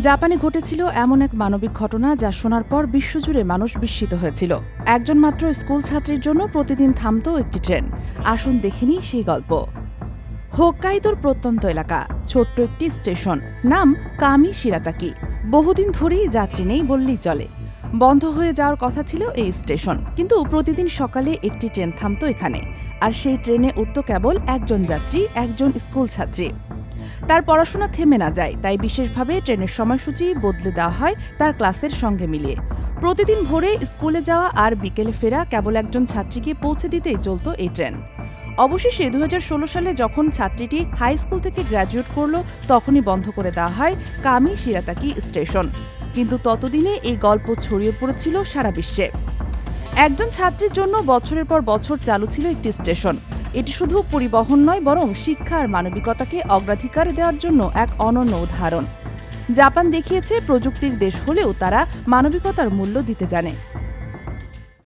জাপানে ঘটেছিল এমন এক মানবিক ঘটনা যা শোনার পর বিশ্বজুড়ে মানুষ বিস্মিত হয়েছিল। একজন মাত্র স্কুল ছাত্রীর জন্য প্রতিদিন থামতো একটি ট্রেন। আসুন দেখিনি সেই গল্প। হোক্কাইদোর প্রত্যন্ত এলাকা, ছোট্ট একটি স্টেশন। নাম কামি শিরাতাকি। বহুদিন ধরেই যাত্রী নেই বললেই চলে। বন্ধ হয়ে যাওয়ার কথা ছিল এই স্টেশন। কিন্তু প্রতিদিন সকালে একটি ট্রেন থামতো এখানে। আর সেই ট্রেনে উঠত কেবল একজন যাত্রী, একজন স্কুল ছাত্রী। তার পড়াশোনা থেমে না যায়, তাই বিশেষভাবে ট্রেনের সময়সূচি বদলে দেওয়া হয় তার ক্লাসের সঙ্গে মিলিয়ে। প্রতিদিন ভোরে স্কুলে যাওয়া আর বিকেলে ফেরা কেবল একজন ছাত্রীকে পৌঁছে দিতেই চলতো এই ট্রেন। অবশেষে দু হাজার ষোলো সালে যখন ছাত্রীটি হাই স্কুল থেকে গ্র্যাজুয়েট করল, তখনই বন্ধ করে দেওয়া হয় কামি শিরাতাকি স্টেশন। কিন্তু ততদিনে এই গল্প ছড়িয়ে পড়েছিল সারা বিশ্বে। একজন ছাত্রীর জন্য বছরের পর বছর চালু ছিল একটি স্টেশন। এটি শুধু পরিবহন নয়, বরং শিক্ষার মানবিকতাকে অগ্রাধিকার দেওয়ার জন্য এক অনন্য উদাহরণ। জাপান দেখিয়েছে, প্রযুক্তির দেশ হলেও তারা মানবিকতার মূল্য দিতে জানে।